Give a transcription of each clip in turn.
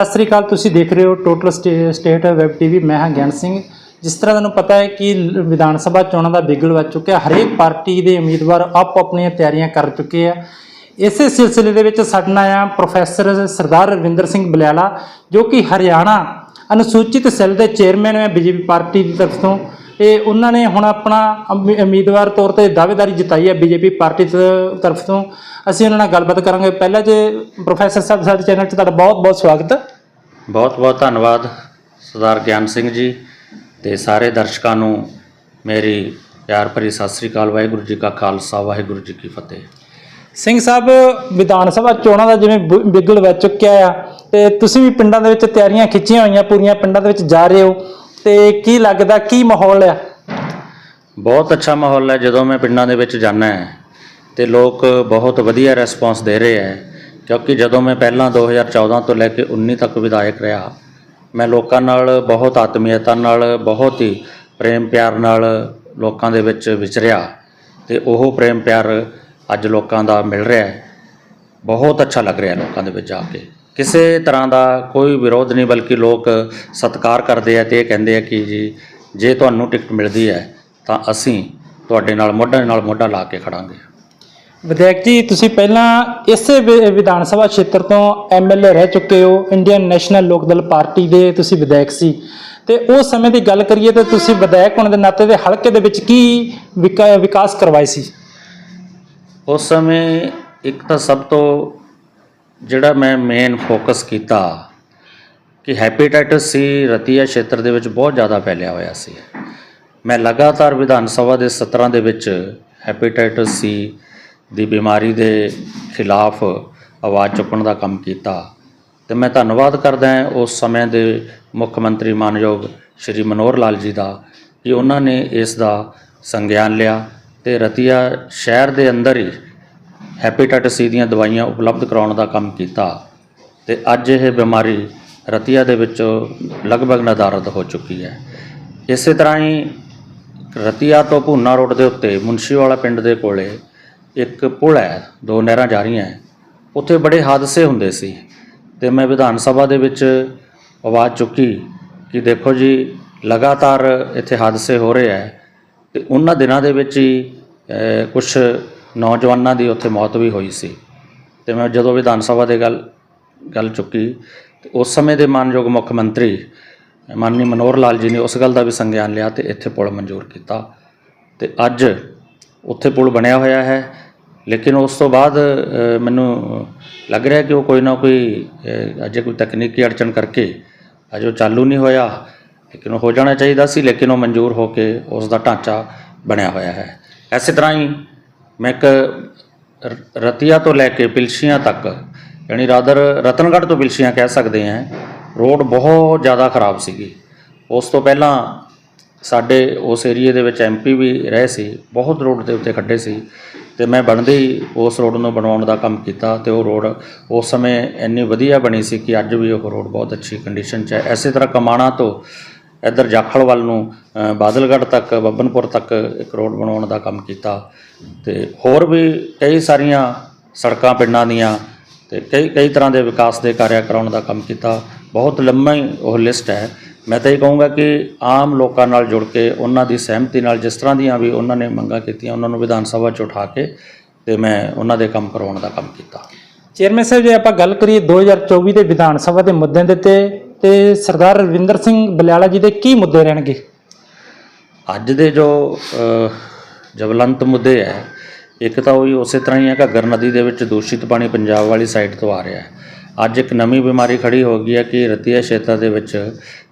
ਸਤਿ ਸ੍ਰੀ ਅਕਾਲ, ਤੁਸੀਂ ਦੇਖ ਰਹੇ ਹੋ total sta- state web TV ਮੈਂ ਹਾਂ ਗਿਆਨ ਸਿੰਘ। ਜਿਸ ਤਰ੍ਹਾਂ ਤੁਹਾਨੂੰ ਪਤਾ ਹੈ ਕਿ ਵਿਧਾਨ ਸਭਾ ਚੋਣਾਂ ਦਾ ਬਿਗਲ ਵੱਜ ਚੁੱਕਿਆ, ਹਰੇਕ ਪਾਰਟੀ ਦੇ ਉਮੀਦਵਾਰ ਆਪ ਆਪਣੀਆਂ ਤਿਆਰੀਆਂ ਕਰ ਚੁੱਕੇ ਆ। ਇਸੇ ਸਿਲਸਿਲੇ ਦੇ ਵਿੱਚ ਸਾਡੇ ਨਾਲ ਆ ਪ੍ਰੋਫੈਸਰ ਸਰਦਾਰ ਰਵਿੰਦਰ ਸਿੰਘ ਬਲਿਆਲਾ, ਜੋ ਕਿ ਹਰਿਆਣਾ ਅਨੁਸੂਚਿਤ ਸੈੱਲ ਦੇ ਚੇਅਰਮੈਨ ਹੈ ਬੀਜੇਪੀ ਪਾਰਟੀ ਦੀ ਤਰਫ ਤੋਂ। ਇਹ ਉਹਨਾਂ ਨੇ ਹੁਣ ਆਪਣਾ ਉਮੀਦਵਾਰ ਤੌਰ ਤੇ ਦਾਅਵੇਦਾਰੀ ਜਤਾਈ ਹੈ ਬੀਜੇਪੀ ਪਾਰਟੀ ਤ- ਤਰਫ ਤੋਂ। ਅਸੀਂ ਉਹਨਾਂ ਨਾਲ ਗੱਲਬਾਤ ਕਰਾਂਗੇ। ਪਹਿਲਾਂ ਜੇ ਪ੍ਰੋਫੈਸਰ ਸਾਹਿਬ, ਸਾਡੇ ਚੈਨਲ 'ਚ ਤੁਹਾਡਾ ਬਹੁਤ ਬਹੁਤ ਸਵਾਗਤ। ਹੈ ਬਹੁਤ ਬਹੁਤ ਧੰਨਵਾਦ ਸਰਦਾਰ ਗਿਆਨ ਸਿੰਘ ਜੀ ਤੇ ਸਾਰੇ ਦਰਸ਼ਕਾਂ ਨੂੰ ਮੇਰੀ ਪਿਆਰ ਭਰੀ ਸਤਿ ਸ੍ਰੀ ਅਕਾਲ ਵਾਹਿਗੁਰੂ ਜੀ ਕਾ ਖਾਲਸਾ ਵਾਹਿਗੁਰੂ ਜੀ ਕੀ ਫਤਿਹ। ਸਿੰਘ ਸਾਹਿਬ ਵਿਧਾਨ ਸਭਾ ਚੋਣਾਂ ਦਾ ਜਿਵੇਂ ਬਿਗਲ ਵੱਜ ਚੁੱਕਿਆ ਆ ਤੇ ਤੁਸੀਂ ਵੀ ਪਿੰਡਾਂ ਦੇ ਵਿੱਚ ਤਿਆਰੀਆਂ ਖਿੱਚੀਆਂ ਹੋਈਆਂ ਪੂਰੀਆਂ ਪਿੰਡਾਂ ਦੇ ਵਿੱਚ ਜਾ ਰਹੇ ਹੋ ਤੇ ਕੀ ਲੱਗਦਾ ਕੀ ਮਾਹੌਲ ਆ? ਬਹੁਤ ਅੱਛਾ ਮਾਹੌਲ ਹੈ ਜਦੋਂ ਮੈਂ ਪਿੰਡਾਂ ਦੇ ਵਿੱਚ ਜਾਂਦਾ ਹੈ ਤੇ ਲੋਕ ਬਹੁਤ ਵਧੀਆ ਰਿਸਪੌਂਸ ਦੇ ਰਹੇ ਹੈ। ਕਿਉਂਕਿ ਜਦੋਂ ਮੈਂ ਪਹਿਲਾਂ 2014 ਤੋਂ ਲੈ ਕੇ 19 ਤੱਕ ਵਿਧਾਇਕ ਰਿਹਾ, ਮੈਂ ਲੋਕਾਂ ਨਾਲ ਬਹੁਤ ਆਤਮੀਅਤਾ ਨਾਲ, ਬਹੁਤ ਹੀ ਪ੍ਰੇਮ ਪਿਆਰ ਨਾਲ ਲੋਕਾਂ ਦੇ ਵਿੱਚ ਵਿਚਰਿਆ ਤੇ ਉਹ ਪ੍ਰੇਮ ਪਿਆਰ ਅੱਜ ਲੋਕਾਂ ਦਾ ਮਿਲ ਰਿਹਾ ਹੈ। ਬਹੁਤ ਅੱਛਾ ਲੱਗ ਰਿਹਾ ਲੋਕਾਂ ਦੇ ਵਿੱਚ ਜਾ ਕੇ। ਕਿਸੇ ਤਰ੍ਹਾਂ ਦਾ ਕੋਈ ਵਿਰੋਧ ਨਹੀਂ, ਬਲਕਿ ਲੋਕ ਸਤਿਕਾਰ ਕਰਦੇ ਆ ਤੇ ਇਹ ਕਹਿੰਦੇ ਆ ਕਿ ਜੀ, ਜੇ ਤੁਹਾਨੂੰ ਟਿਕਟ ਮਿਲਦੀ ਹੈ ਤਾਂ ਅਸੀਂ ਤੁਹਾਡੇ ਨਾਲ ਮੋਢੇ ਨਾਲ ਮੋਢਾ ਲਾ ਕੇ ਖੜਾਂਗੇ। ਵਿਧਾਇਕ ਜੀ, ਤੁਸੀਂ ਪਹਿਲਾਂ ਇਸੇ ਵਿ- ਵਿਧਾਨ ਸਭਾ ਖੇਤਰ ਤੋਂ ਐਮਐਲਏ ਰਹਿ ਚੁੱਕੇ ਹੋ, ਇੰਡੀਅਨ ਨੈਸ਼ਨਲ ਲੋਕ ਦਲ ਪਾਰਟੀ ਦੇ ਤੁਸੀਂ ਵਿਧਾਇਕ ਸੀ। ਤੇ ਉਸ ਸਮੇਂ ਦੀ ਗੱਲ ਕਰੀਏ ਤਾਂ ਤੁਸੀਂ ਵਿਧਾਇਕ ਹੋਣ ਦੇ ਨਾਤੇ ਦੇ ਹਲਕੇ ਦੇ ਵਿੱਚ ਕੀ ਵਿਕਾ- ਵਿਕਾਸ ਕਰਵਾਏ ਸੀ? ਉਸ ਸਮੇਂ ਇੱਕ ਤਾਂ ਸਭ ਤੋਂ ਜਿਹੜਾ ਮੈਂ ਮੇਨ ਫੋਕਸ ਕੀਤਾ ਕਿ ਹੈਪੇਟਾਈਟਸ ਸੀ ਰਤੀਆ ਖੇਤਰ ਦੇ ਵਿੱਚ ਬਹੁਤ ਜ਼ਿਆਦਾ ਫੈਲਿਆ ਹੋਇਆ ਸੀ। ਮੈਂ ਲਗਾਤਾਰ ਵਿਧਾਨ ਸਭਾ ਦੇ ਸਤਰਾਂ ਦੇ ਵਿੱਚ ਹੈਪੇਟਾਈਟਸ ਸੀ ਦੀ ਬਿਮਾਰੀ ਦੇ ਖਿਲਾਫ ਆਵਾਜ਼ ਚੁੱਕਣ ਦਾ ਕੰਮ ਕੀਤਾ। ਤੇ ਮੈਂ ਧੰਨਵਾਦ ਕਰਦਾ ਹਾਂ ਉਸ ਸਮੇਂ ਦੇ ਮੁੱਖ ਮੰਤਰੀ ਮਾਨਯੋਗ ਸ਼੍ਰੀ ਮਨੋਹਰ ਲਾਲ ਜੀ ਦਾ ਕਿ ਉਹਨਾਂ ਨੇ ਇਸ ਦਾ ਸੰਗਿਆਨ ਲਿਆ ਤੇ ਰਤੀਆ ਸ਼ਹਿਰ ਦੇ ਅੰਦਰ ਹੀ ਹੈਪੇਟਾਈਟਸ ਸੀ ਦੀਆਂ ਦਵਾਈਆਂ ਉਪਲਬਧ ਕਰਾਉਣ ਦਾ ਕੰਮ ਕੀਤਾ। ਤੇ ਅੱਜ ਇਹ ਬਿਮਾਰੀ ਰਤੀਆ ਦੇ ਵਿੱਚ ਲਗਭਗ ਨਦਾਰਦ ਹੋ ਚੁੱਕੀ ਹੈ। ਇਸੇ ਤਰ੍ਹਾਂ ਹੀ ਰਤੀਆ ਤੋਂ ਭੂਨਾ ਰੋਡ ਦੇ ਉੱਤੇ ਮੁਨਸ਼ੀਵਾਲਾ ਪਿੰਡ ਦੇ ਕੋਲੇ ਇੱਕ ਪੁਲ ਹੈ, ਦੋ ਨਹਿਰਾਂ ਜਾ ਰਹੀਆਂ ਹੈ। ਉੱਥੇ ਬੜੇ ਹਾਦਸੇ ਹੁੰਦੇ ਸੀ ਤੇ ਮੈਂ ਵਿਧਾਨ ਸਭਾ ਦੇ ਵਿੱਚ ਆਵਾਜ਼ ਚੁੱਕੀ ਕਿ ਦੇਖੋ ਜੀ, ਲਗਾਤਾਰ ਇੱਥੇ ਹਾਦਸੇ ਹੋ ਰਹੇ ਹੈ ਤੇ ਉਹਨਾਂ ਦਿਨਾਂ ਦੇ ਵਿੱਚ ਹੀ ਕੁਝ ਨੌਜਵਾਨਾਂ ਦੀ ਉੱਥੇ ਮੌਤ ਵੀ ਹੋਈ ਸੀ। ਤੇ ਮੈਂ ਜਦੋਂ ਵਿਧਾਨ ਸਭਾ ਦੇ ਗੱਲ ਗੱਲ ਚੁੱਕੀ ਤੇ ਉਸ ਸਮੇਂ ਦੇ ਮਾਨਯੋਗ ਮੁੱਖ ਮੰਤਰੀ ਮਾਨਨੀ ਮਨੋਹਰ ਲਾਲ ਜੀ ਨੇ ਉਸ ਗੱਲ ਦਾ ਵੀ ਸੰਗਿਆਨ ਲਿਆ ਤੇ ਇੱਥੇ ਪੁਲ ਮਨਜ਼ੂਰ ਕੀਤਾ। ਤੇ ਅੱਜ ਉੱਥੇ ਪੁਲ ਬਣਿਆ ਹੋਇਆ ਹੈ। ਲੇਕਿਨ ਉਸ ਤੋਂ ਬਾਅਦ ਮੈਨੂੰ ਲੱਗ ਰਿਹਾ ਕਿ ਉਹ ਕੋਈ ਨਾ ਕੋਈ ਅਜੇ ਕੋਈ ਤਕਨੀਕੀ ਅੜਚਨ ਕਰਕੇ ਅਜੇ ਉਹ ਚਾਲੂ ਨਹੀਂ ਹੋਇਆ। ਲੇਕਿਨ ਉਹ ਹੋ ਜਾਣਾ ਚਾਹੀਦਾ ਸੀ, ਲੇਕਿਨ ਉਹ ਮਨਜ਼ੂਰ ਹੋ ਕੇ ਉਸ ਦਾ ਢਾਂਚਾ ਬਣਿਆ ਹੋਇਆ ਹੈ। ਐਸੇ ਤਰ੍ਹਾਂ ਹੀ ਮੈਂ ਇੱਕ ਰ- ਰਤੀਆ ਤੋਂ ਲੈ ਕੇ ਪਿਲਸ਼ੀਆਂ ਤੱਕ, ਯਾਨੀ ਰਾਦਰ ਰਤਨਗੜ੍ਹ ਤੋਂ ਪਿਲਸ਼ੀਆਂ ਕਹਿ ਸਕਦੇ ਹਾਂ, ਰੋਡ ਬਹੁਤ ਜ਼ਿਆਦਾ ਖਰਾਬ ਸੀਗੀ। ਉਸ ਤੋਂ ਪਹਿਲਾਂ ਸਾਡੇ ਉਸ ਏਰੀਏ ਦੇ ਵਿੱਚ ਐਮਪੀ ਵੀ ਰਹੇ ਸੀ ਬਹੁਤ ਰੋਡ ਦੇ ਉੱਤੇ ਖੱਡੇ ਸੀ ਤੇ ਮੈਂ ਬਣਦੇ ਹੀ ਉਸ ਰੋਡ ਨੂੰ ਬਣਾਉਣ ਦਾ ਕੰਮ ਕੀਤਾ ਤੇ ਉਹ ਰੋਡ ਉਸ ਸਮੇਂ ਇੰਨੀ ਵਧੀਆ ਬਣੀ ਸੀ ਕਿ ਅੱਜ ਵੀ ਉਹ ਰੋਡ ਬਹੁਤ ਅੱਛੀ ਕੰਡੀਸ਼ਨ 'ਚ ਹੈ। ਐਸੇ ਤਰ੍ਹਾਂ ਕਮਾਣਾ ਤੋਂ ਇੱਧਰ ਜਾਖਲ ਵੱਲ ਨੂੰ ਅ, ਬਾਦਲਗੜ੍ਹ ਤੱਕ ਬੱਬਨਪੁਰ ਤੱਕ ਇੱਕ ਰੋਡ ਬਣਾਉਣ ਦਾ ਕੰਮ ਕੀਤਾ ਤੇ ਹੋਰ ਵੀ ਕਈ ਸਾਰੀਆਂ ਸੜਕਾਂ ਪਿੰਡਾਂ ਦੀਆਂ ਤੇ ਕਈ ਕਈ ਤਰ੍ਹਾਂ ਦੇ ਵਿਕਾਸ ਦੇ ਕਾਰਿਆ ਕਰਾਉਣ ਦਾ ਕੰਮ ਕੀਤਾ। ਬਹੁਤ ਲੰਮਾ ਹੀ ਉਹ ਲਿਸਟ ਹੈ। ਮੈਂ ਤਾਂ ਇਹ ਕਹੂੰਗਾ ਕਿ ਆਮ ਲੋਕਾਂ ਨਾਲ ਜੁੜ ਕੇ ਉਹਨਾਂ ਦੀ ਸਹਿਮਤੀ ਨਾਲ ਜਿਸ ਤਰ੍ਹਾਂ ਦੀਆਂ ਵੀ ਉਹਨਾਂ ਨੇ ਮੰਗਾਂ ਕੀਤੀਆਂ ਉਹਨਾਂ ਨੂੰ ਵਿਧਾਨ ਸਭਾ 'ਚ ਉਠਾ ਕੇ ਤੇ ਮੈਂ ਉਹਨਾਂ ਦੇ ਕੰਮ ਕਰਵਾਉਣ ਦਾ ਕੰਮ ਕੀਤਾ। ਚੇਅਰਮੈਨ ਸਾਹਿਬ ਜੇ ਆਪਾਂ ਗੱਲ ਕਰੀਏ 2024 ਦੇ ਵਿਧਾਨ ਸਭਾ ਦੇ ਮੁੱਦਿਆਂ ਦੇ ਤੇ ਤੇ ਸਰਦਾਰ ਰਵਿੰਦਰ ਸਿੰਘ ਬਲਿਆਲਾ ਜੀ ਦੇ ਕੀ ਮੁੱਦੇ ਰਹਿਣਗੇ? ਅੱਜ ਦੇ ਜੋ ਜਵਲੰਤ ਮੁੱਦੇ ਹੈ ਇੱਕ ਤਾਂ ਉਹੀ ਉਸੇ ਤਰ੍ਹਾਂ ਹੀ ਹੈ ਘੱਗਰ ਨਦੀ ਦੇ ਵਿੱਚ ਦੂਸ਼ਿਤ ਪਾਣੀ ਪੰਜਾਬ ਵਾਲੀ ਸਾਈਡ ਤੋਂ ਆ ਰਿਹਾ ਹੈ। ਅੱਜ ਇੱਕ ਨਵੀਂ ਬਿਮਾਰੀ ਖੜੀ ਹੋ ਗਈ ਹੈ ਕਿ ਰਤੀਆ ਖੇਤਰ ਦੇ ਵਿੱਚ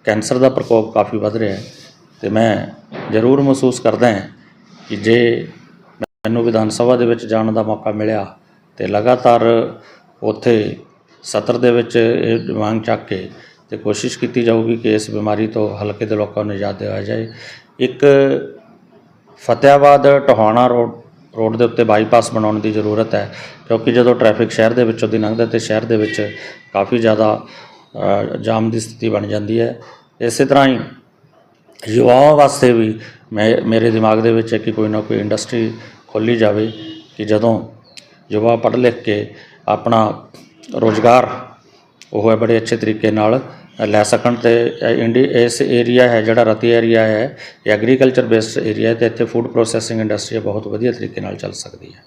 ਕੈਂਸਰ ਦਾ ਪ੍ਰਕੋਪ ਕਾਫੀ ਵੱਧ ਰਿਹਾ ਹੈ ਤੇ ਮੈਂ ਜ਼ਰੂਰ ਮਹਿਸੂਸ ਕਰਦਾ ਹਾਂ ਕਿ ਜੇ ਮੈਨੂੰ ਵਿਧਾਨ ਸਭਾ ਦੇ ਵਿੱਚ ਜਾਣ ਦਾ ਮੌਕਾ ਮਿਲਿਆ ਤੇ ਲਗਾਤਾਰ ਉੱਥੇ ਸਤਰ ਦੇ ਵਿੱਚ ਇਹ ਮੰਗ ਚੱਕ ਕੇ ਤੇ ਕੋਸ਼ਿਸ਼ ਕੀਤੀ ਜਾਊਗੀ ਕਿ ਇਸ ਬਿਮਾਰੀ ਤੋਂ ਹਲਕੇ ਦੇ ਲੋਕਾਂ ਨੂੰ ਨਿਜਾਤ ਦਿਵਾਇਆ ਜਾਏ। ਇੱਕ ਫਤਿਆਬਾਦ ਟੋਹਾਣਾ ਰੋਡ ਰੋਡ ਦੇ ਉੱਤੇ ਬਾਈਪਾਸ ਬਣਾਉਣ ਦੀ ਜ਼ਰੂਰਤ ਹੈ, ਕਿਉਂਕਿ ਜਦੋਂ ਟ੍ਰੈਫਿਕ ਸ਼ਹਿਰ ਦੇ ਵਿੱਚੋਂ ਦੀ ਲੰਘਦਾ ਤੇ ਸ਼ਹਿਰ ਦੇ ਵਿੱਚ ਕਾਫੀ ਜ਼ਿਆਦਾ ਜਾਮ ਦੀ ਸਥਿਤੀ ਬਣ ਜਾਂਦੀ ਹੈ। ਇਸੇ ਤਰ੍ਹਾਂ ਹੀ ਯੁਵਾਵਾਂ ਵਾਸਤੇ ਵੀ ਮੈਂ, ਮੇਰੇ ਦਿਮਾਗ ਦੇ ਵਿੱਚ ਹੈ ਕਿ ਕੋਈ ਨਾ ਕੋਈ ਇੰਡਸਟਰੀ ਖੋਲ੍ਹੀ ਜਾਵੇ ਕਿ ਜਦੋਂ ਯੁਵਾ ਪੜ੍ਹ ਲਿਖ ਕੇ ਆਪਣਾ ਰੋਜ਼ਗਾਰ ਉਹ ਹੈ ਬੜੇ ਅੱਛੇ ਤਰੀਕੇ ਨਾਲ ਲੈ ਸਕਣ ਤੇ ਇੰਡੀ, ਇਸ ਏਰੀਆ ਹੈ ਜਿਹੜਾ ਰਤੀ ਏਰੀਆ ਹੈ, ਇਹ ਐਗਰੀਕਲਚਰ ਬੇਸਡ ਏਰੀਆ ਹੈ ਤੇ ਇੱਥੇ ਫੂਡ ਪ੍ਰੋਸੈਸਿੰਗ ਇੰਡਸਟਰੀ ਬਹੁਤ ਵਧੀਆ ਤਰੀਕੇ ਨਾਲ ਚੱਲ ਸਕਦੀ ਹੈ।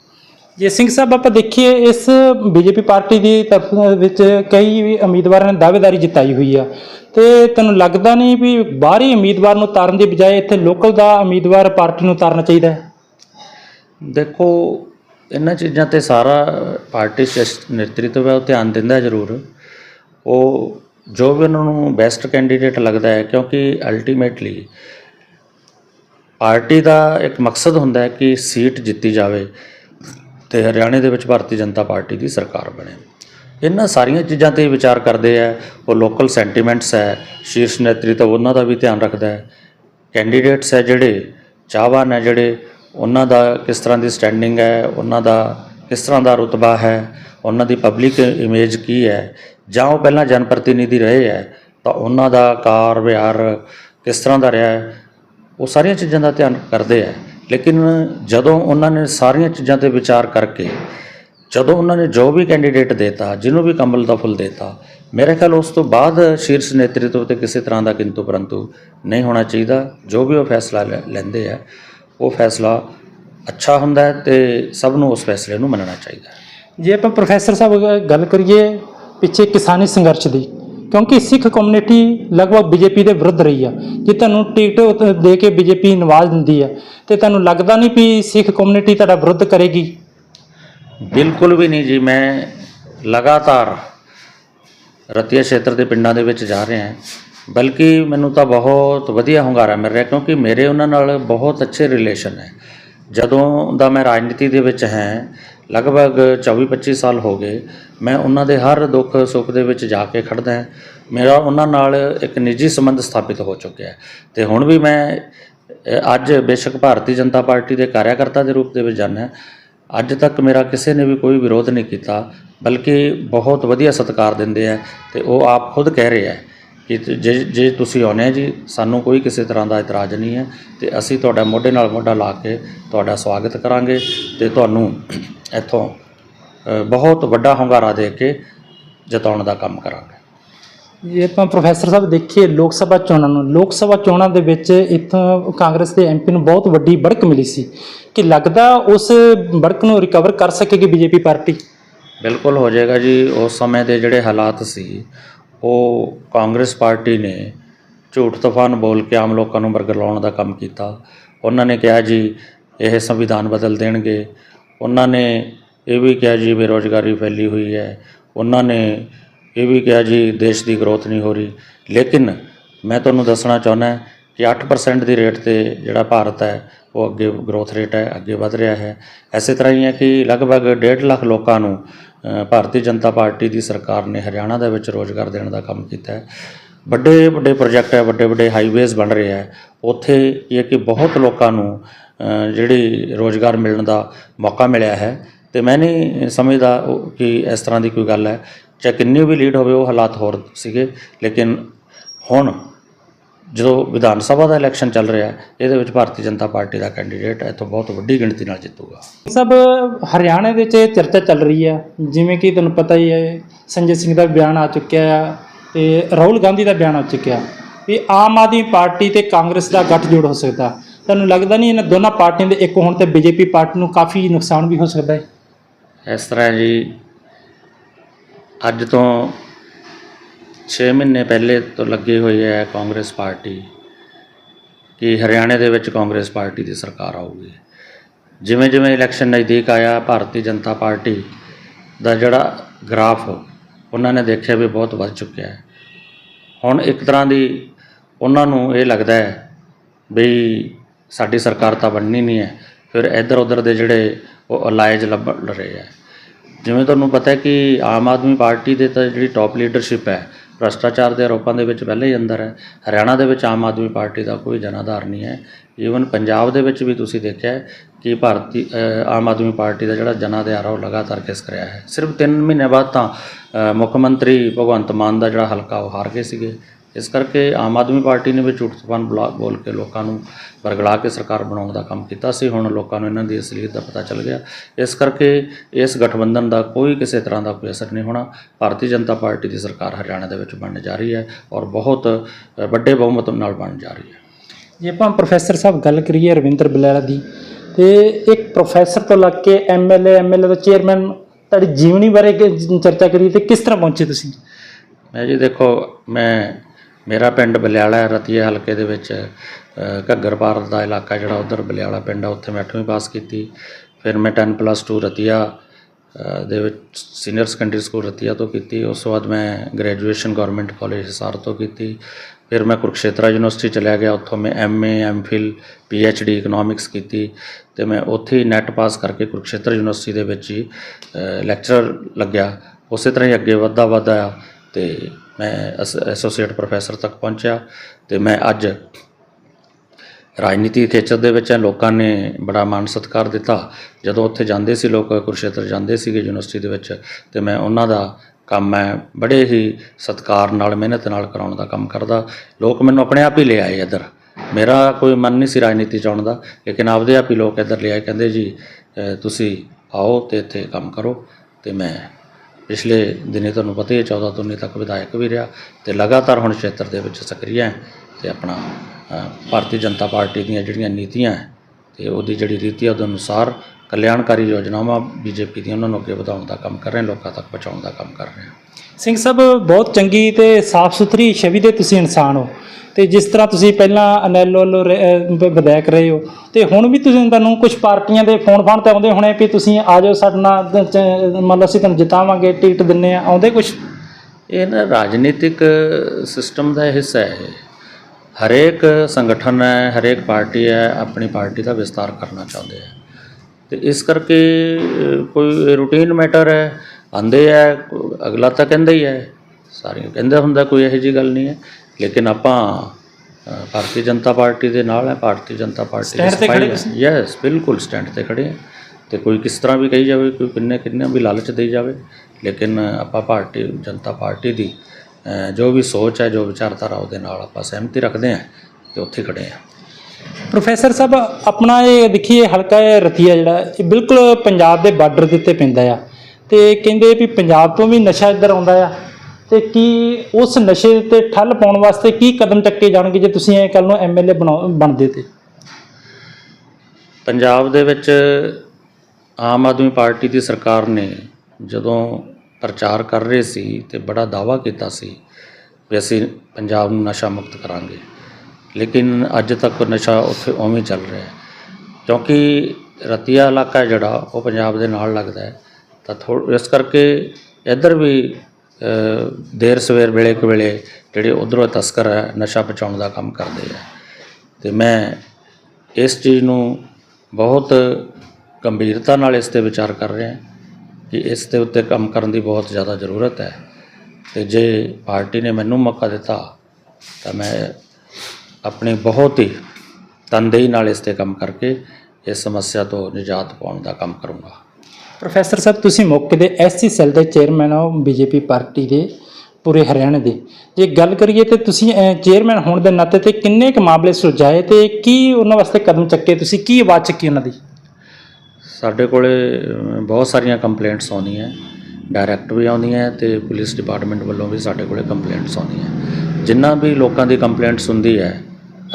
ਜੇ ਸਿੰਘ ਸਾਹਿਬ ਆਪਾਂ ਦੇਖੀਏ ਇਸ ਬੀਜੇਪੀ ਪਾਰਟੀ ਦੀ ਤਰਫ ਵਿੱਚ ਕਈ ਵੀ ਉਮੀਦਵਾਰਾਂ ਨੇ ਦਾਅਵੇਦਾਰੀ ਜਿਤਾਈ ਹੋਈ ਆ। ਤੇ ਤੈਨੂੰ ਲੱਗਦਾ ਨਹੀਂ ਵੀ ਬਾਹਰੀ ਉਮੀਦਵਾਰ ਨੂੰ ਤਾਰਨ ਦੀ ਬਜਾਏ ਇੱਥੇ ਲੋਕਲ ਦਾ ਉਮੀਦਵਾਰ ਪਾਰਟੀ ਨੂੰ ਤਾਰਨਾ ਚਾਹੀਦਾ ਹੈ? ਦੇਖੋ, ਇਹਨਾਂ ਚੀਜ਼ਾਂ ਤੇ ਸਾਰਾ ਪਾਰਟੀ ਸਿਸ- ਹੈ, ਉਹ ਧਿਆਨ ਦਿੰਦਾ ਜ਼ਰੂਰ। ਉਹ ਜੋ ਵੀ ਉਹਨਾਂ ਨੂੰ ਬੈਸਟ ਕੈਂਡੀਡੇਟ ਲੱਗਦਾ ਹੈ, ਕਿਉਂਕਿ ਅਲਟੀਮੇਟਲੀ ਪਾਰਟੀ ਦਾ ਇੱਕ ਮਕਸਦ ਹੁੰਦਾ ਹੈ ਕਿ ਸੀਟ ਜਿੱਤੀ ਜਾਵੇ ਤੇ ਹਰਿਆਣੇ ਦੇ ਵਿੱਚ ਭਾਰਤੀ ਜਨਤਾ ਪਾਰਟੀ ਦੀ ਸਰਕਾਰ ਬਣੇ। ਇਹਨਾਂ ਸਾਰੀਆਂ ਚੀਜ਼ਾਂ ਤੇ ਵਿਚਾਰ ਕਰਦੇ ਆ। ਉਹ ਲੋਕਲ ਸੈਂਟੀਮੈਂਟਸ ਹੈ, ਸ਼ੀਰਸ਼ ਨੇਤਰਤਵ ਉਹਨਾਂ ਦਾ ਵੀ ਧਿਆਨ ਰੱਖਦਾ ਹੈ। ਕੈਂਡੀਡੇਟਸ ਹੈ ਜਿਹੜੇ, ਚਾਹਵਾਨ ਹੈ ਜਿਹੜੇ, ਉਹਨਾਂ ਦਾ ਕਿਸ ਤਰ੍ਹਾਂ ਦੀ ਸਟੈਂਡਿੰਗ ਹੈ, ਉਹਨਾਂ ਦਾ ਕਿਸ ਤਰ੍ਹਾਂ ਦਾ ਰੁਤਬਾ ਹੈ, ਉਹਨਾਂ ਦੀ ਪਬਲਿਕ ਇਮੇਜ ਕੀ ਹੈ, ਜਾਂ ਉਹ ਪਹਿਲਾਂ ਜਨ ਪ੍ਰਤੀਨਿਧੀ ਰਹੇ ਹੈ, ਤਾਂ ਉਹਨਾਂ ਦਾ ਕਾਰ ਵਿਹਾਰ ਕਿਸ ਤਰ੍ਹਾਂ ਦਾ ਰਿਹਾ ਹੈ, ਉਹ ਸਾਰੀਆਂ ਚੀਜ਼ਾਂ ਦਾ ਧਿਆਨ ਕਰਦੇ ਆ ਲੇਕਿਨ ਜਦੋਂ ਉਹਨਾਂ ਨੇ ਸਾਰੀਆਂ ਚੀਜ਼ਾਂ ਤੇ ਵਿਚਾਰ ਕਰਕੇ ਜਦੋਂ ਉਹਨਾਂ ਨੇ ਜੋ ਵੀ ਕੈਂਡੀਡੇਟ ਦੇਤਾ, ਜਿਹਨੂੰ ਵੀ ਕਮਲ ਦਾ ਫੁੱਲ ਦੇਤਾ, ਮੇਰੇ ਖਿਆਲ ਉਸ ਤੋਂ ਬਾਅਦ ਸ਼ੀਰਸ਼ ਨੇਤਰਤਵ ਤੇ ਕਿਸੇ ਤਰ੍ਹਾਂ ਦਾ ਕਿੰਤੂ ਪਰੰਤੂ ਨਹੀਂ ਹੋਣਾ ਚਾਹੀਦਾ। ਜੋ ਵੀ ਉਹ ਫੈਸਲਾ ਲੈ- ਲੈਂਦੇ ਆ, ਉਹ ਫੈਸਲਾ ਅੱਛਾ ਹੁੰਦਾ ਹੈ ਤੇ ਸਭ ਨੂੰ ਉਸ ਫੈਸਲੇ ਨੂੰ ਮੰਨਣਾ ਚਾਹੀਦਾ ਜੇ ਆਪਾਂ ਪ੍ਰੋਫੈਸਰ ਸਾਹਿਬ ਗੱਲ ਕਰੀਏ ਪਿੱਛੇ ਕਿਸਾਨੀ ਸੰਘਰਸ਼ ਦੀ, ਕਿਉਂਕਿ ਸਿੱਖ ਕਮਿਊਨਿਟੀ ਲਗਭਗ ਬੀਜੇਪੀ ਦੇ ਵਿਰੁੱਧ ਰਹੀ ਆ, ਜੇ ਤੁਹਾਨੂੰ ਟਿਕਟ ਉਤ- ਦੇ ਕੇ ਬੀਜੇਪੀ ਨਵਾਜ਼ ਦਿੰਦੀ ਆ, ਤੇ ਤੁਹਾਨੂੰ ਲੱਗਦਾ ਨਹੀਂ ਵੀ ਸਿੱਖ ਕਮਿਊਨਿਟੀ ਤੁਹਾਡਾ ਵਿਰੁੱਧ ਕਰੇਗੀ? ਬਿਲਕੁਲ ਵੀ ਨਹੀਂ ਜੀ, ਮੈਂ ਲਗਾਤਾਰ ਰਤੀਆ ਖੇਤਰ ਦੇ ਪਿੰਡਾਂ ਦੇ ਵਿੱਚ ਜਾ ਰਿਹਾ ਹਾਂ। ਬਲਕਿ ਮੈਨੂੰ ਤਾਂ ਬਹੁਤ ਵਧੀਆ ਹੁੰਗਾਰਾ ਮਿਲ ਰਿਹਾ, ਕਿਉਂਕਿ ਮੇਰੇ ਉਹਨਾਂ ਨਾਲ ਬਹੁਤ ਅੱਛੇ ਰਿਲੇਸ਼ਨ ਹੈ ਜਦੋਂ ਦਾ ਮੈਂ ਰਾਜਨੀਤੀ ਦੇ ਵਿੱਚ ਹਾਂ, ਲਗਭਗ 24-25 ਸਾਲ ਹੋ ਗਏ, ਮੈਂ ਉਹਨਾਂ ਦੇ ਹਰ ਦੁੱਖ ਸੁੱਖ ਦੇ ਵਿੱਚ ਜਾ ਕੇ ਖੜਦਾ ਹਾਂ। ਮੇਰਾ ਉਹਨਾਂ ਨਾਲ ਇੱਕ ਨਿੱਜੀ ਸੰਬੰਧ ਸਥਾਪਿਤ ਹੋ ਚੁੱਕਿਆ ਹੈ। ਤੇ ਹੁਣ ਵੀ ਮੈਂ ਅੱਜ ਬੇਸ਼ੱਕ ਭਾਰਤੀ ਜਨਤਾ ਪਾਰਟੀ ਦੇ ਕਾਰਿਆਕਰਤਾ ਦੇ ਰੂਪ ਦੇ ਵਿੱਚ ਜਾਣਾ ਅੱਜ ਤੱਕ ਮੇਰਾ ਕਿਸੇ ਨੇ ਵੀ ਕੋਈ ਵਿਰੋਧ ਨਹੀਂ ਕੀਤਾ, ਬਲਕਿ ਬਹੁਤ ਵਧੀਆ ਸਤਿਕਾਰ ਦਿੰਦੇ ਆ ਤੇ ਉਹ ਆਪ ਖੁਦ ਕਹਿ ਰਹੇ ਆ ਕਿ ਜੇ ਜੇ ਤੁਸੀਂ ਆਉਂਦੇ ਆ ਜੀ, ਸਾਨੂੰ ਕੋਈ ਕਿਸੇ ਤਰ੍ਹਾਂ ਦਾ ਇਤਰਾਜ਼ ਨਹੀਂ ਹੈ ਤੇ ਅਸੀਂ ਤੁਹਾਡਾ ਮੋਢੇ ਨਾਲ ਮੋਢਾ ਲਾ ਕੇ ਤੁਹਾਡਾ ਸਵਾਗਤ ਕਰਾਂਗੇ ਤੇ ਤੁਹਾਨੂੰ ਇੱਥੋਂ ਬਹੁਤ ਵੱਡਾ ਹੁੰਗਾਰਾ ਦੇ ਕੇ ਜਤਾਉਣ ਦਾ ਕੰਮ ਕਰਾਂਗੇ। ਜੇ ਆਪਾਂ ਪ੍ਰੋਫੈਸਰ ਸਾਹਿਬ ਦੇਖੀਏ ਲੋਕ ਸਭਾ ਚੋਣਾਂ ਨੂੰ, ਲੋਕ ਸਭਾ ਚੋਣਾਂ ਦੇ ਵਿੱਚ ਇੱਥੋਂ ਕਾਂਗਰਸ ਦੇ ਐਮਪੀ ਨੂੰ ਬਹੁਤ ਵੱਡੀ ਬੜਕ ਮਿਲੀ ਸੀ। ਕਿ ਲੱਗਦਾ ਉਸ ਬੜਕ ਨੂੰ ਰਿਕਵਰ ਕਰ ਸਕੇਗੀ ਬੀਜੇਪੀ ਪਾਰਟੀ? ਬਿਲਕੁਲ ਹੋ ਜਾਏਗਾ ਜੀ। ਉਸ ਸਮੇਂ ਦੇ ਜਿਹੜੇ ਹਾਲਾਤ ਸੀ, ਉਹ ਕਾਂਗਰਸ ਪਾਰਟੀ ਨੇ ਝੂਠ ਤੂਫਾਨ ਬੋਲ ਕੇ ਆਮ ਲੋਕਾਂ ਨੂੰ ਬਰਗਲਾਉਣ ਦਾ ਕੰਮ ਕੀਤਾ। ਉਹਨਾਂ ਨੇ ਕਿਹਾ ਜੀ, ਇਹ ਸੰਵਿਧਾਨ ਬਦਲ ਦੇਣਗੇ। ਉਹਨਾਂ ਨੇ ਇਹ ਵੀ ਕਿਹਾ ਜੀ, ਬੇਰੋਜ਼ਗਾਰੀ ਫੈਲੀ ਹੋਈ ਹੈ। ਉਹਨਾਂ ਨੇ ਇਹ ਵੀ ਕਿਹਾ ਜੀ, ਦੇਸ਼ ਦੀ ਗਰੋਥ ਨਹੀਂ ਹੋ ਰਹੀ। ਲੇਕਿਨ ਮੈਂ ਤੁਹਾਨੂੰ ਦੱਸਣਾ ਚਾਹੁੰਦਾ ਕਿ 8% ਦੀ ਰੇਟ ਤੇ ਜਿਹੜਾ ਭਾਰਤ ਹੈ, ਉਹ ਅੱਗੇ ਗਰੋਥ ਰੇਟ ਹੈ, ਅੱਗੇ ਵਧ ਰਿਹਾ ਹੈ। ਐਸੇ ਤਰ੍ਹਾਂ ਹੀ ਹੈ ਕਿ ਲਗਭਗ 1.5 ਲੱਖ ਲੋਕਾਂ ਨੂੰ ਭਾਰਤੀ ਜਨਤਾ ਪਾਰਟੀ ਦੀ ਸਰਕਾਰ ਨੇ ਹਰਿਆਣਾ ਦੇ ਵਿੱਚ ਰੋਜ਼ਗਾਰ ਦੇਣ ਦਾ ਕੰਮ ਕੀਤਾ ਹੈ। ਵੱਡੇ ਵੱਡੇ ਪ੍ਰੋਜੈਕਟ ਹੈ, ਵੱਡੇ ਵੱਡੇ ਹਾਈਵੇਜ਼ ਬਣ ਰਹੇ ਹੈ। ਉੱਥੇ ਇਹ ਹੈ ਕਿ ਬਹੁਤ ਲੋਕਾਂ ਨੂੰ ਜਿਹੜੀ ਰੋਜ਼ਗਾਰ ਮਿਲਣ ਦਾ ਮੌਕਾ ਮਿਲਿਆ ਹੈ। ਤੇ ਮੈਂ ਨਹੀਂ ਸਮਝਦਾ ਉਹ ਕਿ ਇਸ ਤਰ੍ਹਾਂ ਦੀ ਕੋਈ ਗੱਲ ਹੈ। ਚਾਹੇ ਕਿੰਨੀ ਵੀ ਲੀਡ ਹੋਵੇ ਉਹ ਹਾਲਾਤ ਹੋਰ ਸੀਗੇ। ਲੇਕਿਨ ਹੁਣ ਜਦੋਂ ਵਿਧਾਨ ਸਭਾ ਦਾ ਇਲੈਕਸ਼ਨ ਚੱਲ ਰਿਹਾ ਹੈ, ਇਹਦੇ ਵਿੱਚ ਭਾਰਤੀ ਜਨਤਾ ਪਾਰਟੀ ਦਾ ਕੈਂਡੀਡੇਟ ਇੱਥੋਂ ਬਹੁਤ ਵੱਡੀ ਗਿਣਤੀ ਨਾਲ ਜਿੱਤੂਗਾ। ਸਭ ਹਰਿਆਣੇ ਦੇ ਵਿੱਚ ਇਹ ਚਰਚਾ ਚੱਲ ਰਹੀ ਹੈ। ਜਿਵੇਂ ਕਿ ਤੁਹਾਨੂੰ ਪਤਾ ਹੀ ਹੈ ਸੰਜੇ ਸਿੰਘ ਦਾ ਬਿਆਨ ਆ ਚੁੱਕਿਆ ਹੈ ਤੇ ਰਾਹੁਲ ਗਾਂਧੀ ਦਾ ਬਿਆਨ ਆ ਚੁੱਕਿਆ। ਵੀ ਆਮ ਆਦਮੀ ਪਾਰਟੀ ਤੇ ਕਾਂਗਰਸ ਦਾ ਗੱਠਜੋੜ ਹੋ ਸਕਦਾ। ਤੁਹਾਨੂੰ ਲੱਗਦਾ ਨਹੀਂ ਇਹਨਾਂ ਦੋਨਾਂ ਪਾਰਟੀਆਂ ਦੇ ਇੱਕ ਹੋਣ ਤੇ ਬੀਜੇਪੀ ਪਾਰਟੀ ਨੂੰ ਕਾਫੀ ਨੁਕਸਾਨ ਵੀ ਹੋ ਸਕਦਾ ਹੈ? ਇਸ ਤਰ੍ਹਾਂ ਜੀ ਅੱਜ ਤੋਂ 6 ਮਹੀਨੇ ਪਹਿਲੇ ਤੋਂ ਲੱਗੇ ਹੋਈ ਹੈ ਕਾਂਗਰਸ ਪਾਰਟੀ ਕਿ ਹਰਿਆਣੇ ਦੇ ਵਿੱਚ ਕਾਂਗਰਸ ਪਾਰਟੀ ਦੀ ਸਰਕਾਰ ਆਊਗੀ। ਜਿਵੇਂ ਜਿਵੇਂ ਇਲੈਕਸ਼ਨ ਨਜ਼ਦੀਕ ਆਇਆ, ਭਾਰਤੀ ਜਨਤਾ ਪਾਰਟੀ ਦਾ ਜਿਹੜਾ ਗ੍ਰਾਫ, ਉਹਨਾਂ ਨੇ ਦੇਖਿਆ ਵੀ ਬਹੁਤ ਵੱਧ ਚੁੱਕਿਆ ਹੈ। ਹੁਣ ਇੱਕ ਤਰ੍ਹਾਂ ਦੀ ਉਹਨਾਂ ਨੂੰ ਇਹ ਲੱਗਦਾ ਹੈ ਵੀ ਸਾਡੀ ਸਰਕਾਰ ਤਾਂ ਬਣਨੀ ਨਹੀਂ ਹੈ, ਫਿਰ ਇੱਧਰ ਉੱਧਰ ਦੇ ਜਿਹੜੇ ਉਹ ਅਲਾਇਜ ਲੱਭ ਰਹੇ ਹੈ। ਜਿਵੇਂ ਤੁਹਾਨੂੰ ਪਤਾ ਹੈ ਕਿ ਆਮ ਆਦਮੀ ਪਾਰਟੀ ਦੇ ਤਾਂ ਜਿਹੜੀ ਟੌਪ ਲੀਡਰਸ਼ਿਪ ਹੈ, ਭ੍ਰਸ਼ਟਾਚਾਰ ਦੇ ਆਰੋਪਾਂ ਦੇ ਵਿੱਚ ਪਹਿਲੇ ਹੀ ਅੰਦਰ ਹੈ। ਹਰਿਆਣਾ ਦੇ ਵਿੱਚ ਆਮ ਆਦਮੀ ਪਾਰਟੀ ਦਾ ਕੋਈ ਜਨਾਧਾਰ ਨਹੀਂ ਹੈ। ਈਵਨ ਪੰਜਾਬ ਦੇ ਵਿੱਚ ਵੀ ਤੁਸੀਂ ਦੇਖਿਆ ਕਿ ਭਾਰਤੀ ਆਮ ਆਦਮੀ ਪਾਰਟੀ ਦਾ ਜਿਹੜਾ ਜਨਾਧਾਰ ਹੈ ਉਹ ਲਗਾਤਾਰ ਕਿਸ ਰਿਹਾ ਹੈ। ਸਿਰਫ 3 ਮਹੀਨੇ ਬਾਅਦ ਤਾਂ ਮੁੱਖ ਮੰਤਰੀ ਭਗਵੰਤ ਮਾਨ ਦਾ ਜਿਹੜਾ ਹਲਕਾ ਉਹ ਹਾਰ ਗਏ ਸੀਗੇ। ਇਸ ਕਰਕੇ ਆਮ ਆਦਮੀ ਪਾਰਟੀ ਨੇ ਵੀ ਝੂਠ ਜ਼ਬਾਨ ਬੁਲਾ ਬੋਲ ਕੇ ਲੋਕਾਂ ਨੂੰ ਵਰਗਲਾ ਕੇ ਸਰਕਾਰ ਬਣਾਉਣ ਦਾ ਕੰਮ ਕੀਤਾ ਸੀ ਹੁਣ ਲੋਕਾਂ ਨੂੰ ਇਹਨਾਂ ਦੀ ਅਸਲੀਅਤ ਦਾ ਪਤਾ ਚੱਲ ਗਿਆ। ਇਸ ਕਰਕੇ ਇਸ ਗਠਬੰਧਨ ਦਾ ਕੋਈ ਕਿਸੇ ਤਰ੍ਹਾਂ ਦਾ ਕੋਈ ਅਸਰ ਨਹੀਂ ਹੋਣਾ। ਭਾਰਤੀ ਜਨਤਾ ਪਾਰਟੀ ਦੀ ਸਰਕਾਰ ਹਰਿਆਣਾ ਦੇ ਵਿੱਚ ਬਣਨ ਜਾ ਰਹੀ ਹੈ ਔਰ ਬਹੁਤ ਵੱਡੇ ਬਹੁਮਤ ਨਾਲ ਬਣਨ ਜਾ ਰਹੀ ਹੈ। ਜੇ ਆਪਾਂ ਪ੍ਰੋਫੈਸਰ ਸਾਹਿਬ ਗੱਲ ਕਰੀਏ ਰਵਿੰਦਰ ਬਲੈਲਾ ਦੀ ਤੇ ਇੱਕ ਪ੍ਰੋਫੈਸਰ ਤੋਂ ਲੱਗ ਕੇ ਐਮਐਲਏ ਐਮਐਲਏ ਦਾ ਚੇਅਰਮੈਨ ਤੁਹਾਡੀ ਜੀਵਨੀ ਬਾਰੇ ਕਿ- ਚਰਚਾ ਕਰੀਏ ਤੇ ਕਿਸ ਤਰ੍ਹਾਂ ਪਹੁੰਚੇ ਤੁਸੀਂ? ਮੈਂ ਜੀ ਦੇਖੋ ਮੈਂ ਮੇਰਾ ਪਿੰਡ ਬਲਿਆਲਾ ਰਤੀਏ ਹਲਕੇ ਦੇ ਵਿੱਚ ਘੱਗਰ ਭਾਰਤ ਦਾ ਇਲਾਕਾ ਜਿਹੜਾ ਉਧਰ ਬਲਿਆਲਾ ਪਿੰਡ ਆ, ਉੱਥੇ ਮੈਂ 8ਵੀਂ ਪਾਸ ਕੀਤੀ। ਫਿਰ ਮੈਂ 10 ਪਲੱਸ 2 ਰਤੀਆ ਦੇ ਵਿੱਚ ਸੀਨੀਅਰ ਸੈਕੰਡਰੀ ਸਕੂਲ ਰਤੀਆ ਤੋਂ ਕੀਤੀ। ਉਸ ਤੋਂ ਬਾਅਦ ਮੈਂ ਗ੍ਰੈਜੂਏਸ਼ਨ ਗਵਰਨਮੈਂਟ ਕਾਲਜ ਹਿਸਾਰ ਤੋਂ ਕੀਤੀ। ਫਿਰ ਮੈਂ ਕੁਰਕਸ਼ੇਤਰਾ ਯੂਨੀਵਰਸਿਟੀ ਚਲਿਆ ਗਿਆ। ਉੱਥੋਂ ਮੈਂ ਐਮਏ ਐਮਫਿਲ ਪੀਐਚਡੀ ਇਕਨੋਮਿਕਸ ਕੀਤੀ ਤੇ ਮੈਂ ਉੱਥੇ ਹੀ ਨੈਟ ਪਾਸ ਕਰਕੇ ਕੁਰਕਸ਼ੇਤਰ ਯੂਨੀਵਰਸਿਟੀ ਦੇ ਵਿੱਚ ਹੀ ਲੈਕਚਰਰ ਲੱਗਿਆ। ਉਸੇ ਤਰ੍ਹਾਂ ਹੀ ਅੱਗੇ ਵੱਧਦਾ ਵੱਧਦਾ ਤੇ ਮੈਂ ਐਸੋਸੀਏਟ ਪ੍ਰੋਫੈਸਰ ਤੱਕ ਪਹੁੰਚਿਆ ਤੇ ਮੈਂ ਅੱਜ ਰਾਜਨੀਤੀ ਖੇਤਰ ਦੇ ਵਿੱਚ ਲੋਕਾਂ ਨੇ ਬੜਾ ਮਾਣ ਸਤਿਕਾਰ ਦਿੱਤਾ। ਜਦੋਂ ਉੱਥੇ ਜਾਂਦੇ ਸੀ ਲੋਕ ਕੁਰਸ਼ੇਤਰ ਜਾਂਦੇ ਸੀਗੇ ਯੂਨੀਵਰਸਿਟੀ ਦੇ ਵਿੱਚ ਤੇ ਮੈਂ ਉਹਨਾਂ ਦਾ ਕੰਮ ਮੈਂ ਬੜੇ ਹੀ ਸਤਿਕਾਰ ਨਾਲ ਮਿਹਨਤ ਨਾਲ ਕਰਾਉਣ ਦਾ ਕੰਮ ਕਰਦਾ। ਲੋਕ ਮੈਨੂੰ ਆਪਣੇ ਆਪ ਹੀ ਲੈ ਆਏ ਇੱਧਰ। ਮੇਰਾ ਕੋਈ ਮਨ ਨਹੀਂ ਸੀ ਰਾਜਨੀਤੀ ਚ ਆਉਣ ਦਾ ਲੇਕਿਨ ਆਪਦੇ ਆਪ ਹੀ ਲੋਕ ਇੱਧਰ ਲੈ ਆਏ ਕਹਿੰਦੇ ਜੀ ਅ, ਤੁਸੀਂ ਆਓ ਤੇ ਇੱਥੇ ਕੰਮ ਕਰੋ ਤੇ ਮੈਂ ਪਿਛਲੇ ਦਿਨੇ ਤੁਹਾਨੂੰ ਪਤਾ ਹੀ ਹੈ 14 ਤੋਂ 19 ਤੱਕ ਵਿਧਾਇਕ ਵੀ ਰਿਹਾ ਤੇ ਲਗਾਤਾਰ ਹੁਣ ਖੇਤਰ ਦੇ ਵਿੱਚ ਸਕਰੀਆ ਹੈ ਤੇ ਆਪਣਾ ਭਾਰਤੀ ਜਨਤਾ ਪਾਰਟੀ ਦੀਆਂ ਜਿਹੜੀਆਂ ਨੀਤੀਆਂ ਹੈ ਤੇ ਉਹਦੀ ਜਿਹੜੀ ਰੀਤੀ ਹੈ, ਉਹਦੇ ਅਨੁਸਾਰ ਕਲਿਆਣਕਾਰੀ ਯੋਜਨਾਵਾਂ ਬੀਜੇਪੀ ਦੀਆਂ ਉਹਨਾਂ ਨੂੰ ਅੱਗੇ ਵਧਾਉਣ ਦਾ ਕੰਮ ਕਰ ਰਹੇ, ਲੋਕਾਂ ਤੱਕ ਪਹੁੰਚਾਉਣ ਦਾ ਕੰਮ ਕਰ ਰਹੇ ਸਿੰਘ ਸਾਹਿਬ, ਬਹੁਤ ਚੰਗੀ ਤੇ ਸਾਫ਼ ਸੁਥਰੀ ਛਵੀ ਦੇ ਤੁਸੀਂ ਇਨਸਾਨ ਹੋ। ਤੇ ਜਿਸ ਤਰ੍ਹਾਂ ਤੁਸੀਂ ਪਹਿਲਾਂ ਅਨੈਲੋ ਵੱਲੋਂ ਰ- ਵਿਧਾਇਕ ਰਹੇ ਹੋ, ਤੇ ਹੁਣ ਵੀ ਤੁਸੀਂ ਤੁਹਾਨੂੰ ਕੁਝ ਪਾਰਟੀਆਂ ਦੇ ਫੋਨ ਫਾਨ ਤੇ ਆਉਂਦੇ ਹੋਣੇ ਵੀ ਤੁਸੀਂ ਆ ਜਾਓ ਸਾਡੇ ਨਾਲ ਮਤਲਬ ਅਸੀਂ ਤੁਹਾਨੂੰ ਜਿਤਾਵਾਂਗੇ, ਟਿਕਟ ਦਿੰਨੇ ਆ ਆਉਂਦੇ ਕੁਝ ਇਹ ਨਾ ਰਾਜਨੀਤਿਕ ਸਿਸਟਮ ਦਾ ਹਿੱਸਾ ਹੈ ਹਰੇਕ ਸੰਗਠਨ ਹੈ, ਹਰੇਕ ਪਾਰਟੀ ਹੈ, ਆਪਣੀ ਪਾਰਟੀ ਦਾ ਵਿਸਤਾਰ ਕਰਨਾ ਚਾਹੁੰਦੇ ਹੈ। ਤੇ ਇਸ ਕਰਕੇ ਕੋਈ ਰੂਟੀਨ ਮੈਟਰ ਹੈ ਆਂਦੇ ਹੈ, ਅਗਲਾ ਤਾਂ ਕਹਿੰਦਾ ਹੀ ਹੈ, ਸਾਰੀਆਂ ਕਹਿੰਦਾ ਹੁੰਦਾ, ਕੋਈ ਇਹੋ ਜੀ ਗੱਲ ਨਹੀਂ ਹੈ। ਲੇਕਿਨ ਆਪਾਂ ਭਾਰਤੀ ਜਨਤਾ ਪਾਰਟੀ ਦੇ ਨਾਲ ਹੈ ਭਾਰਤੀ ਜਨਤਾ ਪਾਰਟੀ ਤੇ ਖੜੇ ਯੈਸ ਬਿਲਕੁਲ ਸਟੈਂਡ ਤੇ ਖੜੇ ਹਾਂ। ਤੇ ਕੋਈ ਕਿਸ ਤਰ੍ਹਾਂ ਵੀ ਕਹੀ ਜਾਵੇ ਕੋਈ ਕਿੰਨੇ ਕਿੰਨੇ ਵੀ ਲਾਲਚ ਦੇਈ ਜਾਵੇ ਲੇਕਿਨ ਆਪਾਂ ਭਾਰਤੀ ਜਨਤਾ ਪਾਰਟੀ ਦੀ ਜੋ ਵੀ ਸੋਚ ਹੈ ਜੋ ਵਿਚਾਰਧਾਰਾ ਉਹਦੇ ਨਾਲ ਆਪਾਂ ਸਹਿਮਤੀ ਰੱਖਦੇ ਹਾਂ ਤੇ ਉੱਥੇ ਖੜੇ ਹਾਂ। ਪ੍ਰੋਫੈਸਰ ਸਾਹਿਬ ਆਪਣਾ ਇਹ ਦੇਖੀਏ ਹਲਕਾ ਰਤੀਆ ਜਿਹੜਾ ਇਹ ਬਿਲਕੁਲ ਪੰਜਾਬ ਦੇ ਬਾਰਡਰ ਦੇ ਉੱਤੇ ਪੈਂਦਾ ਆ। ਤੇ ਕਹਿੰਦੇ ਵੀ ਪੰਜਾਬ ਤੋਂ ਵੀ ਨਸ਼ਾ ਇੱਧਰ ਆਉਂਦਾ ਆ। ਤੇ ਕੀ ਉਸ ਨਸ਼ੇ ਤੇ ਠੱਲ ਪਾਉਣ ਵਾਸਤੇ ਕੀ ਕਦਮ ਚੱਕੇ ਜਾਣਗੇ ਜੇ ਤੁਸੀਂ ਇਹ ਕੱਲ ਨੂੰ ਐਮਐਲਏ ਬਣਦੇ ਤੇ? ਪੰਜਾਬ ਦੇ ਵਿੱਚ ਆਮ ਆਦਮੀ ਪਾਰਟੀ ਦੀ ਸਰਕਾਰ ਨੇ ਜਦੋਂ ਪ੍ਰਚਾਰ ਕਰ ਰਹੇ ਸੀ ਤੇ ਬੜਾ ਦਾਵਾ ਕੀਤਾ ਸੀ ਵੀ ਅਸੀਂ ਪੰਜਾਬ ਨੂੰ ਨਸ਼ਾ ਮੁਕਤ ਕਰਾਂਗੇ। ਲੇਕਿਨ ਅੱਜ ਤੱਕ ਨਸ਼ਾ ਉੱਥੇ ਉਵੇਂ ਚੱਲ ਰਿਹਾ ਹੈ। ਕਿਉਂਕਿ ਰਤੀਆ ਇਲਾਕਾ ਜਿਹੜਾ, ਉਹ ਪੰਜਾਬ ਦੇ ਨਾਲ ਲੱਗਦਾ ਹੈ। ਤਾਂ ਥੋ, ਇਸ ਕਰਕੇ ਇੱਧਰ ਵੀ ਦੇਰ ਸਵੇਰ ਵੇਲੇ ਕੁ ਵੇਲੇ ਜਿਹੜੇ ਉਧਰੋਂ ਤਸਕਰ ਹੈ ਨਸ਼ਾ ਪਹੁੰਚਾਉਣ ਦਾ ਕੰਮ ਕਰਦੇ ਆ। ਤੇ ਮੈਂ ਇਸ ਚੀਜ਼ ਨੂੰ ਬਹੁਤ ਗੰਭੀਰਤਾ ਨਾਲ ਇਸ ਤੇ ਵਿਚਾਰ ਕਰ ਰਿਹਾ ਕਿ ਇਸ ਦੇ ਉੱਤੇ ਕੰਮ ਕਰਨ ਦੀ ਬਹੁਤ ਜ਼ਿਆਦਾ ਜ਼ਰੂਰਤ ਹੈ। ਤੇ ਜੇ ਪਾਰਟੀ ਨੇ ਮੈਨੂੰ ਮੌਕਾ ਦਿੱਤਾ, ਤਾਂ ਮੈਂ ਆਪਣੀ ਬਹੁਤ ਹੀ ਤਨਦੇਹੀ ਨਾਲ ਇਸ ਤੇ ਕੰਮ ਕਰਕੇ ਇਸ ਸਮੱਸਿਆ ਤੋਂ ਨਿਜਾਤ ਪਾਉਣ ਦਾ ਕੰਮ ਕਰੂੰਗਾ। ਪ੍ਰੋਫੈਸਰ ਸਾਹਿਬ, ਤੁਸੀਂ ਮੌਕੇ ਦੇ ਐਸਸੀ ਸੈੱਲ ਦੇ ਚੇਅਰਮੈਨ ਹੋ ਬੀਜੇਪੀ ਪਾਰਟੀ ਦੇ, ਪੂਰੇ ਹਰਿਆਣੇ ਦੇ। ਜੇ ਗੱਲ ਕਰੀਏ ਤੇ ਤੁਸੀਂ ਚੇਅਰਮੈਨ ਹੋਣ ਦੇ ਨਾਤੇ ਤੇ ਕਿੰਨੇ ਕੁ ਮਾਮਲੇ ਸੁਲਝਾਏ ਤੇ ਕੀ ਉਹਨਾਂ ਵਾਸਤੇ ਕਦਮ ਚੱਕੇ ਤੁਸੀਂ? ਕੀ ਆਵਾਜ਼ ਚੱਕੀ ਉਹਨਾਂ ਦੀ? ਸਾਡੇ ਕੋਲੇ ਬਹੁਤ ਸਾਰੀਆਂ ਕੰਪਲੇਂਟਸ ਆਉਂਦੀਆਂ ਡਾਇਰੈਕਟ ਵੀ ਆਉਂਦੀਆਂ ਤੇ ਪੁਲਿਸ ਡਿਪਾਰਟਮੈਂਟ ਵੱਲੋਂ ਵੀ ਸਾਡੇ ਕੋਲੇ ਕੰਪਲੇਂਟਸ ਆਉਂਦੀਆਂ ਜਿੰਨਾ ਵੀ ਲੋਕਾਂ ਦੀ ਕੰਪਲੇਂਟਸ ਹੁੰਦੀ ਹੈ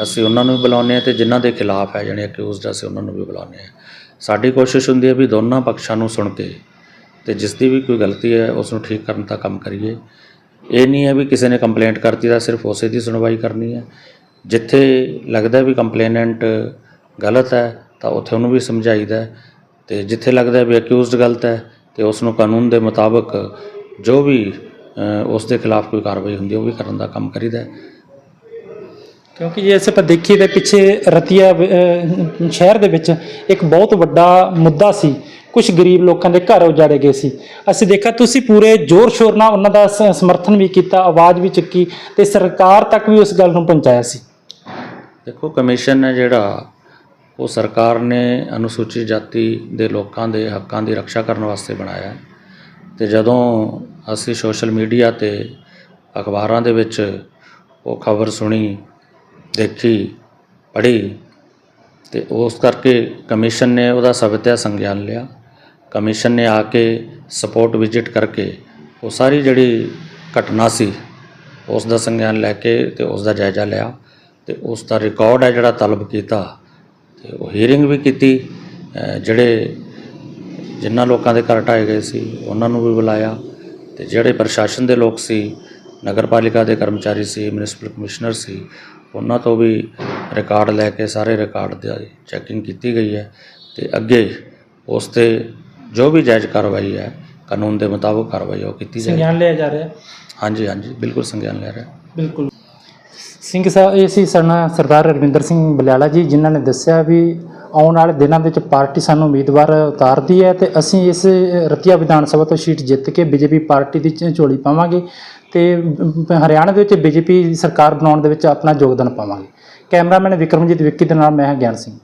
ਅਸੀਂ ਉਹਨਾਂ ਨੂੰ ਵੀ ਬੁਲਾਉਂਦੇ ਹਾਂ ਤੇ ਜਿਨ੍ਹਾਂ ਦੇ ਖਿਲਾਫ ਹੈ ਜਿਹੜੇ ਅਕਿਊਜ਼ਡ ਅਸੀਂ ਉਹਨਾਂ ਨੂੰ ਵੀ ਬੁਲਾਉਂਦੇ ਹਾਂ। ਸਾਡੀ ਕੋਸ਼ਿਸ਼ ਹੁੰਦੀ ਹੈ ਵੀ ਦੋਨਾਂ ਪੱਖਾਂ ਨੂੰ ਸੁਣ ਕੇ ਤੇ ਜਿਸ ਦੀ ਵੀ ਕੋਈ ਗਲਤੀ ਹੈ, ਉਸ ਨੂੰ ਠੀਕ ਕਰਨ ਦਾ ਕੰਮ ਕਰੀਏ। ਇਹ ਨਹੀਂ ਹੈ ਵੀ ਕਿਸੇ ਨੇ ਕੰਪਲੇਂਟ ਕਰਤੀ ਤਾਂ ਸਿਰਫ ਉਸੇ ਦੀ ਸੁਣਵਾਈ ਕਰਨੀ ਹੈ। ਜਿੱਥੇ ਲੱਗਦਾ ਵੀ ਕੰਪਲੇਨੈਂਟ ਗਲਤ ਹੈ, ਤਾਂ ਉੱਥੇ ਉਹਨੂੰ ਵੀ ਸਮਝਾਈਦਾ ਹੈ। ਤੇ ਜਿੱਥੇ ਲੱਗਦਾ ਵੀ ਅਕਿਊਜ਼ਡ ਗਲਤ ਹੈ, ਤੇ ਉਸ ਨੂੰ ਕਾਨੂੰਨ ਦੇ ਮੁਤਾਬਕ ਜੋ ਵੀ ਉਸ ਦੇ ਖਿਲਾਫ ਕੋਈ ਕਾਰਵਾਈ ਹੁੰਦੀ ਉਹ ਵੀ ਕਰਨ ਦਾ ਕੰਮ ਕਰੀਦਾ ਕਿਉਂਕਿ ਜੇ ਅਸੀਂ ਆਪਾਂ ਦੇਖੀਏ ਤਾਂ ਪਿੱਛੇ ਰਤੀਆ ਸ਼ਹਿਰ ਦੇ ਵਿੱਚ ਇੱਕ ਬਹੁਤ ਵੱਡਾ ਮੁੱਦਾ ਸੀ। ਕੁਝ ਗਰੀਬ ਲੋਕਾਂ ਦੇ ਘਰ ਉਜਾੜੇ ਗਏ ਸੀ। ਅਸੀਂ ਦੇਖਿਆ, ਤੁਸੀਂ ਪੂਰੇ ਜ਼ੋਰ ਸ਼ੋਰ ਨਾਲ ਉਹਨਾਂ ਦਾ ਸ- ਸਮਰਥਨ ਵੀ ਕੀਤਾ, ਆਵਾਜ਼ ਵੀ ਚੱਕੀ ਤੇ ਸਰਕਾਰ ਤੱਕ ਵੀ ਉਸ ਗੱਲ ਨੂੰ ਪਹੁੰਚਾਇਆ ਸੀ। ਦੇਖੋ, ਕਮਿਸ਼ਨ ਹੈ ਜਿਹੜਾ, ਉਹ ਸਰਕਾਰ ਨੇ ਅਨੁਸੂਚਿਤ ਜਾਤੀ ਦੇ ਲੋਕਾਂ ਦੇ ਹੱਕਾਂ ਦੀ ਰੱਖਿਆ ਕਰਨ ਵਾਸਤੇ ਬਣਾਇਆ। ਹੈ। ਤੇ ਜਦੋਂ ਅਸੀਂ ਸੋਸ਼ਲ ਮੀਡੀਆ ਤੇ ਅਖਬਾਰਾਂ ਦੇ ਵਿੱਚ ਉਹ ਖਬਰ ਸੁਣੀ ਦੇਖੀ, ਪੜ੍ਹੀ ਅਤੇ ਉਸ ਕਰਕੇ ਕਮਿਸ਼ਨ ਨੇ ਉਹਦਾ ਸਵਿਤਿਆ ਸੰਗਿਆਨ ਲਿਆ। ਕਮਿਸ਼ਨ ਨੇ ਆ ਕੇ ਸਪੋਰਟ ਵਿਜ਼ਿਟ ਕਰਕੇ ਉਹ ਸਾਰੀ ਜਿਹੜੀ ਘਟਨਾ ਸੀ, ਉਸ ਦਾ ਸੰਗਿਆਨ ਲੈ ਕੇ ਤੇ ਉਸ ਦਾ ਜਾਇਜ਼ਾ ਲਿਆ ਤੇ ਉਸ ਦਾ ਰਿਕਾਰਡ ਹੈ ਜਿਹੜਾ ਤਲਬ ਕੀਤਾ ਤੇ ਉਹ ਹੀਅਰਿੰਗ ਵੀ ਕੀਤੀ ਜਿਹੜੇ ਜਿਨ੍ਹਾਂ ਲੋਕਾਂ ਦੇ ਘਰ ਢਾਏ ਗਏ ਸੀ, ਉਹਨਾਂ ਨੂੰ ਵੀ ਬੁਲਾਇਆ ਤੇ ਜਿਹੜੇ ਪ੍ਰਸ਼ਾਸਨ ਦੇ ਲੋਕ ਸੀ, ਨਗਰਪਾਲਿਕਾ ਦੇ ਕਰਮਚਾਰੀ ਸੀ ਮਿਊਨਿਸਪਲ ਕਮਿਸ਼ਨਰ ਸੀ ਉਹਨਾਂ ਤੋਂ ਵੀ ਰਿਕਾਰਡ ਲੈ ਕੇ ਸਾਰੇ ਰਿਕਾਰਡ ਦੀ ਚੈਕਿੰਗ ਕੀਤੀ ਗਈ ਹੈ ਤੇ ਅੱਗੇ ਉਸ ਤੇ ਜੋ ਵੀ ਜਾਇਜ਼ ਕਾਰਵਾਈ ਹੈ ਕਾਨੂੰਨ ਦੇ ਮੁਤਾਬਕ ਕਾਰਵਾਈ ਉਹ ਕੀਤੀ ਜਾਏਗੀ। ਸੰਗਿਆਨ ਲਿਆ ਜਾ ਰਿਹਾ ਹਾਂਜੀ ਹਾਂਜੀ ਬਿਲਕੁਲ ਸੰਗਿਆਨ ਲੈ ਰਿਹਾ ਬਿਲਕੁਲ। ਸਿੰਘ ਸਾਹਿਬ ਇਹ ਸੀ ਸਾਡਾ ਸਰਦਾਰ ਰਵਿੰਦਰ ਸਿੰਘ ਬਲਿਆਲਾ ਜੀ ਜਿਨ੍ਹਾਂ ਨੇ ਦੱਸਿਆ ਵੀ ਆਉਣ ਵਾਲੇ ਦਿਨਾਂ ਵਿੱਚ ਪਾਰਟੀ ਸਾਨੂੰ ਉਮੀਦਵਾਰ ਉਤਾਰਦੀ ਹੈ ਤੇ ਅਸੀਂ ਇਸ ਰਤੀਆ ਵਿਧਾਨ ਸਭਾ ਤੋਂ ਸੀਟ ਜਿੱਤ ਕੇ ਬੀਜੇਪੀ ਪਾਰਟੀ ਦੀ ਝੋਲੀ ਪਾਵਾਂਗੇ। ਤੇ ਹਰਿਆਣਾ ਦੇ ਵਿੱਚ ਬੀਜੇਪੀ ਸਰਕਾਰ ਬਣਾਉਣ ਦੇ ਵਿੱਚ ਆਪਣਾ ਯੋਗਦਾਨ ਪਾਵਾਂਗੇ। ਕੈਮਰਾਮੈਨ ਵਿਕਰਮਜੀਤ ਵਿੱਕੀ ਦੇ ਨਾਲ ਮੈਂ ਗਿਆਨ ਸਿੰਘ।